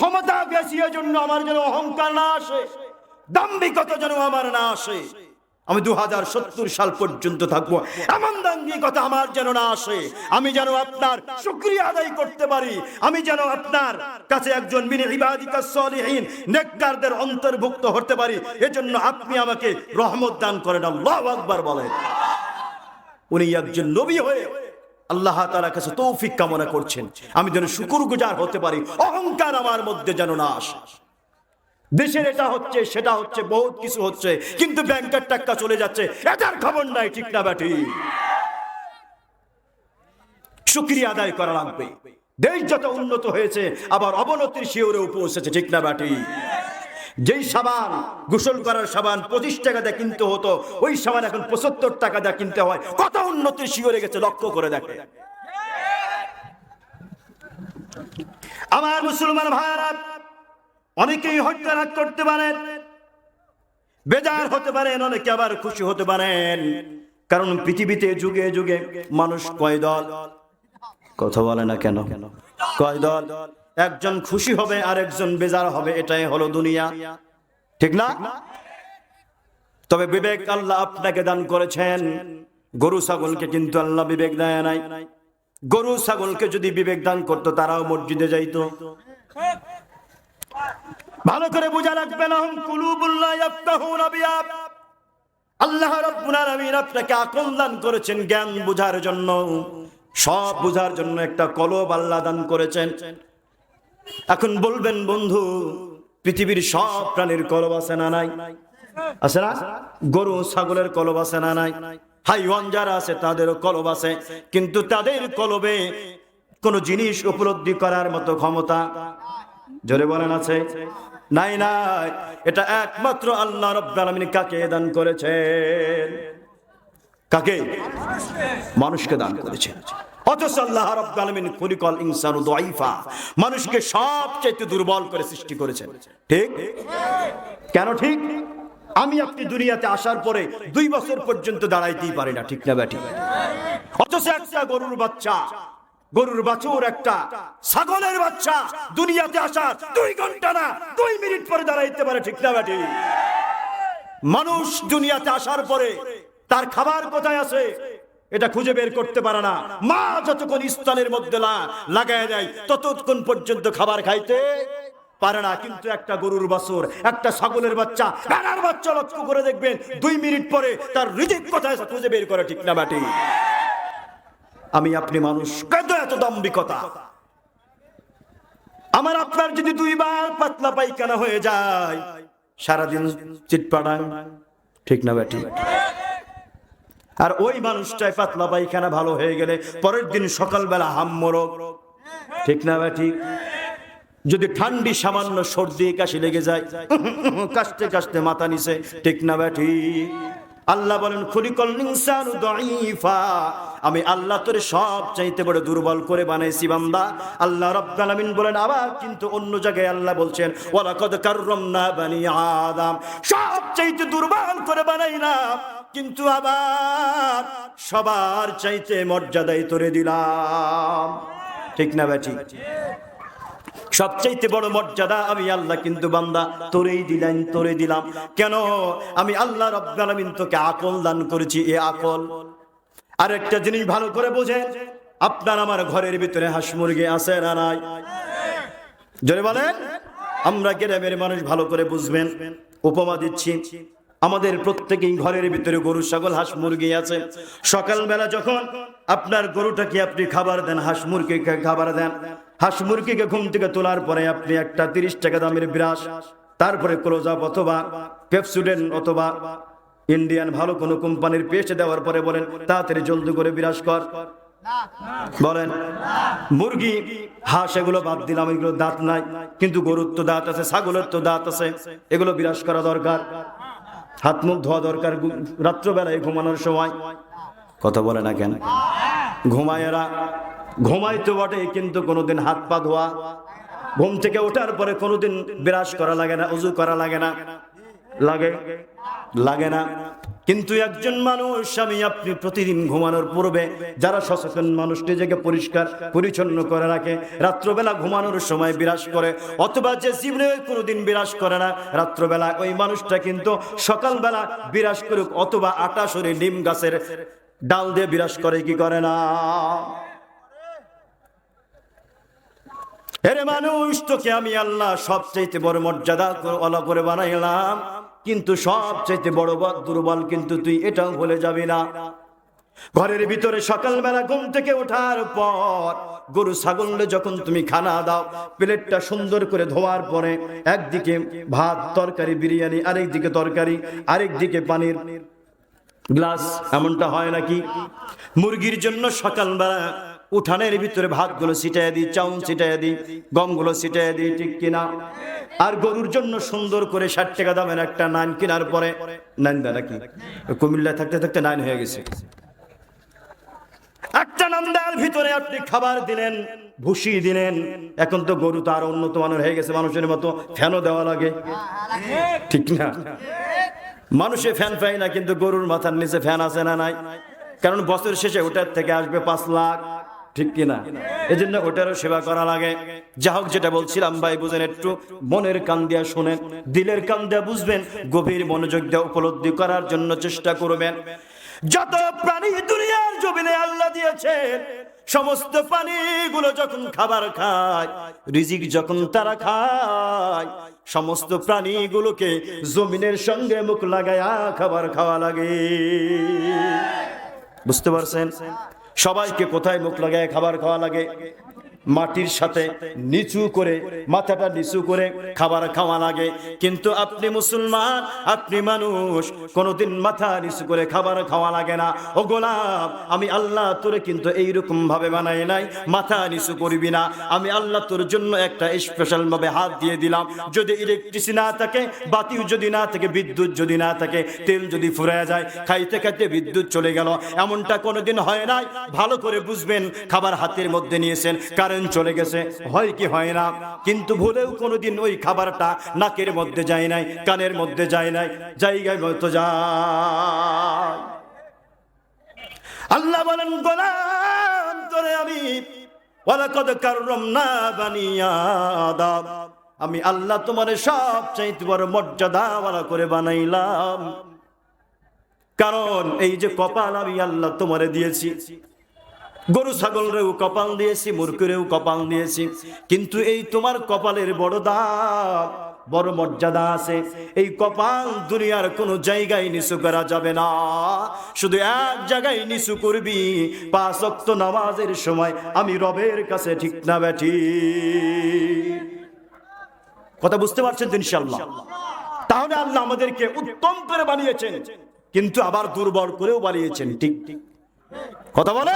ক্ষমতা বেশি জন্য আমার যেন অহংকার না আসে, দাম্ভিকতা যেন আমার না আসে। আমি দু হাজার সত্তর সাল পর্যন্ত থাকব, এমন দাম্ভিকতা আমার যেন না আসে। আমি যেন আপনার শুক্রিয়া আদায় করতে পারি, আমি যেন আপনার কাছে একজন নেককারদের অন্তর্ভুক্ত হতে পারি, এজন্য আপনি আমাকে রহমত দান করেন, আল্লাহ আকবার বলেন। উনি একজন নবী হয়ে আল্লাহ তাআলার কাছে তৌফিক কামনা করছেন। আমি যেন শুকুর গুজার হতে পারি, অহংকার আমার মধ্যে যেন না আসে। দেশের এটা হচ্ছে, সেটা হচ্ছে, বহুত কিছু হচ্ছে, কিন্তু ব্যাংকের টাকা চলে যাচ্ছে, এটার খবর নাই, ঠিক না ব্যাটি? শুক্রিয়া আদায় করা লাগবে। দেশ যত উন্নত হয়েছে, আবার অবনতির শিওরেও পৌঁছেছে, ঠিক না ব্যাটি? যেই সাবান গোসল করার সাবান পঁচিশ টাকা দিয়ে কিনতে হতো, ওই সাবান এখন পঁচাত্তর টাকা দিয়ে কিনতে হয়। কত উন্নতির শিওরে গেছে, লক্ষ্য করে দেখে। আমার মুসলমান ভাইয়ারা, অনেকেই হত্যা রাগ করতে পারেন, বেজার হতে পারেন, অনেকে আবার খুশি হতে পারেন। কারণ পৃথিবীতে যুগে যুগে মানুষ কয় দল? কথা বলে না কেন? কয় দল? একজন খুশি হবে আর একজন বেজার হবে, এটাই হলো দুনিয়া। ঠিক না? তবে বিবেক আল্লাহ আপনাকে দান করেছেন। গরু, ছাগলকে কিন্তু আল্লাহ বিবেক দেয় নাই। গরু, ছাগলকে যদি বিবেক দান করতো, তারাও মসজিদে যাইতো। ভালো করে বোঝা বিহা আল্লাহ আপনাকে আকল দান করেছেন জ্ঞান বোঝার জন্য। সব বোঝার জন্য একটা কলব আল্লাহ দান করেছেন। এখন বলবেন, বন্ধু, পৃথিবীর সব প্রাণীর কলব আছে না নাই? আছে না? গরু, ছাগলের কলব আছে না নাই? হাইওয়ান যারা আছে, তাদেরও কলব আছে। কিন্তু তাদের কলবে কোন জিনিস উপলব্ধি করার মতো ক্ষমতা জোরে বলেন আছে? নাই নাই। এটা একমাত্র আল্লাহ রব্বুল কাকে দান করেছেন? কাকে? মানুষকে দান করেছেন অথচ আল্লাহ রাব্বুল আলামিন খুলিকাল ইনসানু মানুষকে সবচেয়ে দুর্বল করে সৃষ্টি করেছেন। ঠিক? কেন ঠিক? আমি আপনি দুনিয়াতে আসার পরে দুই বছর পর্যন্ত দাঁড়াইতেই পারি না, ঠিক না ব্যাটি? অথচ একটা গরুর বাচ্চা, গরুর বাছুর একটা ছাগলের বাচ্চা, দুনিয়াতে আসার দুই ঘণ্টা না, দুই মিনিট পরে দাঁড়াইতে পারে, ঠিক না ব্যাটি? মানুষ দুনিয়াতে আসার পরে তার খাবার কোথায় আছে? এটা খুঁজে বের করতে পারে না। মা যতক্ষণ স্তনের মধ্যে লাগায় দেয়, ততক্ষণ পর্যন্ত খাবার খাইতে পারে না। কিন্তু একটা গরুর বাছুর, একটা ছাগলের বাচ্চা ভেড়ার বাচ্চা লক্ষ্য করে দেখবেন, দুই মিনিট পরে তার হৃদিক কোথায় খুঁজে বের করে ঠিক না বাটি। আমি আপনি মানুষ, কেন এত দাম্বিকতা আমার আপনার যদি দুইবার পাতলা পায়খানা হয়ে যায়, সারাদিন চিটপাড়াং ঠিক না ব্যাটি আর ওই মানুষটাই পাতলা পায়খানা ভালো হয়ে গেলে পরের দিন সকালবেলা হাম্মরক। ঠিক না ব্যাটি যদি ঠান্ডি সামান্য সর্দি, কাশি লেগে যায়, কাশতে কাশতে মাথা নিছে ঠিক না ব্যাটি আল্লাহ বলেন আমি আল্লাহ তোরে সব চাইতে বড় দুর্বল করে বানাইছি, বান্দা। আল্লাহ রাব্বুল আলামিন বলেন, আবার কিন্তু অন্য জায়গায় আল্লাহ বলছেন, ওয়ালাকাদ কাররামনা বানি আদম। সব চাইতে দুর্বল করে বানাই না কিন্তু আবার সবার চাইতে মর্যাদায় তোরে দিলাম। ঠিক না ব্যাটি সবচাইতে বড় মর্যাদা আমি আল্লাহ কিন্তু বান্দা, তোরেই দিলেন, তোরে দিলাম। কেন? আমি আল্লাহ রব্বুল তোকে আকল দান করেছি, এ আকল। আর একটা জিনিস ভালো করে বোঝেন, আপনার আমার ঘরের ভিতরে হাঁস মুরগি আছে না নাই? জোরে বলেন? আমরা গ্রামের মানুষ ভালো করে বুঝবেন, উপমা দিচ্ছি। আমাদের প্রত্যেকেই ঘরের ভিতরে গরু ছাগল, হাঁস মুরগি আছে। সকালবেলা যখন আপনার গরুটাকে আপনি খাবার দেন, হাঁস মুরগিকে খাবার দেন, হাঁস মুরগিকে ঘুম থেকে তোলার পরে আপনি একটা তিরিশ টাকা দামের বিরাস তারপরে ক্লোজ আপ অথবা পেপসুডেন অথবা ইন্ডিয়ান ভালো কোনো কোম্পানির পেস্ট দেওয়ার পরে বলেন, তাড়াতাড়ি জলদি করে বিরাজ কর। বলেন, মুরগি, হাঁস এগুলো বাদ দিলাম, এগুলো দাঁত নাই, কিন্তু গরুর তো দাঁত আছে, ছাগলের তো দাঁত আছে, এগুলো বিরাজ করা দরকার। হাত মুখ ধোয়া দরকার রাত্রবেলায় ঘুমানোর সময়। কথা বলে না কেন? ঘুমায় এরা ঘুমাই তো বটে, কিন্তু কোনোদিন হাত পা ধোয়া। ঘুম থেকে ওঠার পরে কোনোদিন বিরাজ করা লাগে না, উজু করা লাগে না। লাগে? লাগে না। কিন্তু একজন মানুষ আমি আপনি প্রতিদিন ঘুমানোর পূর্বে যারা সচেতন মানুষ, নিজেকে পরিষ্কার, পরিচ্ছন্ন করে রাখে। রাত্রবেলা ঘুমানোর সময় বিরাজ করে, অথবা যে জীবনে কোনোদিন বিরাজ করে না, রাত্রবেলা ওই মানুষটা কিন্তু সকালবেলা বিরাজ করুক, অথবা আটা সরে নিম গাছের ডাল দিয়ে বিরাজ করে, কি করে না? এরে মানুষ, তোকে আমি আল্লাহ সবচাইতে বড় মর্যাদা অলা করে বানাইলাম। কিন্তু সবচাইতে বড় দুর্বল কিন্তু তুই এটাও ভুলে যাবি না। ঘরের ভিতরে সকালবেলা ঘুম থেকে ওঠার পর গরু ছাগলে যখন তুমি খানা দাও, প্লেটটা সুন্দর করে ধোয়ার পরে একদিকে ভাত, তরকারি, বিরিয়ানি আরেক দিকে তরকারি আরেক দিকে পানির গ্লাস, এমনটা হয় নাকি? মুরগির জন্য সকালবেলা উঠানের ভিতরে ভাতগুলো ছিটাই দিই চাউন ছিটাই দিই, গমগুলো ছিটাই দিই, ঠিক কিনা? আর গরুর জন্য সুন্দর করে ষাট টাকা দামের একটা নান কেনার পরে নাইন দা নাকি? কুমিল্লায় থাকতে থাকতে নাইন হয়ে গেছে। একটা নান্দার ভিতরে আপনি খাবার দিলেন, ভুসি দিলেন, এখন তো গরু তো আরও উন্নত মানের হয়ে গেছে, মানুষের মতো ফ্যানও দেওয়া লাগে। ঠিক না? মানুষে ফ্যান পায় না, কিন্তু গরুর মাথার নিচে ফ্যান আছে না নাই? কারণ বছর শেষে ওটার থেকে আসবে পাঁচ লাখ। ঠিক কিনা? এই জন্য ওটারও সেবা করা লাগে। যা হোক যেটা বলছিলাম ভাই, বুঝেন একটু মনের কান দিয়া শুনেন, দিলের কান দিয়া বুঝবেন, গভীর মনোযোগ দিয়ে উপলব্ধি করার জন্য চেষ্টা করবেন। যত প্রাণী দুনিয়ার জমিনে আল্লাহ দিয়েছেন, সমস্ত প্রাণীগুলো যখন খাবার খায়, রিজিক যখন তারা খায়, সমস্ত প্রাণীগুলোকে জমিনের সঙ্গে মুখ লাগায়া খাবার খাওয়া লাগে। বুঝতে পারছেন? সবাইকে কোথায় মুখ লাগায় খাবার খাওয়া লাগে? মাটির সাথে নিচু করে, মাথাটা নিচু করে খাবার খাওয়া লাগে। কিন্তু আপনি মুসলমান, আপনি মানুষ, কোনোদিন মাথা নিচু করে খাবার খাওয়া লাগে না। ও গোলাম, আমি আল্লাহ তোরে কিন্তু এইরকম ভাবে বানাই নাই, মাথা নিচু করবি না। আমি আল্লাহ তোর জন্য একটা স্পেশাল ভাবে হাত দিয়ে দিলাম। যদি ইলেকট্রিসি না থাকে, বাতিও যদি না থাকে, বিদ্যুৎ যদি না থাকে, তেল যদি ফুরে যায়, খাইতে খাইতে বিদ্যুৎ চলে গেল। এমনটা কোনোদিন হয় নাই। ভালো করে বুঝবেন, খাবার হাতের মধ্যে নিয়েছেন। কারেন্ট চলে গেছে। হয় কি হয় না? কিন্তু ভুলেও কোনোদিন ওই খাবারটা নাকের মধ্যে যায় নাই, কানের মধ্যে যায় নাই, জায়গায় মতো যায়। আল্লাহ বলেন, গোলাম আমি আমি আল্লাহ তোমার সব চাইতে বড় মর্যাদাওয়ালা করে বানাইলাম। কারণ এই যে কপাল আমি আল্লাহ তোমারে দিয়েছি গরু, ছাগলরেও কপাল দিয়েছি, মূর্খেরও কপাল দিয়েছি। কিন্তু এই তোমার কপালের বড় দাম বড় মর্যাদা আছে। এই কপাল দুনিয়ার কোনো জায়গায় নিচু করা যাবে না। শুধু এক জায়গায় নিচু করবি, পাঁচ অক্ত নামাজের সময় আমি রবের কাছে ঠিক না ব্যাঠি কথা বুঝতে পারছেন তো ইনশাল্লাহ তাহলে আল্লাহ আমাদেরকে উত্তম করে বানিয়েছেন, কিন্তু আবার দুর্বল করেও বানিয়েছেন ঠিক ঠিক। কথা বলে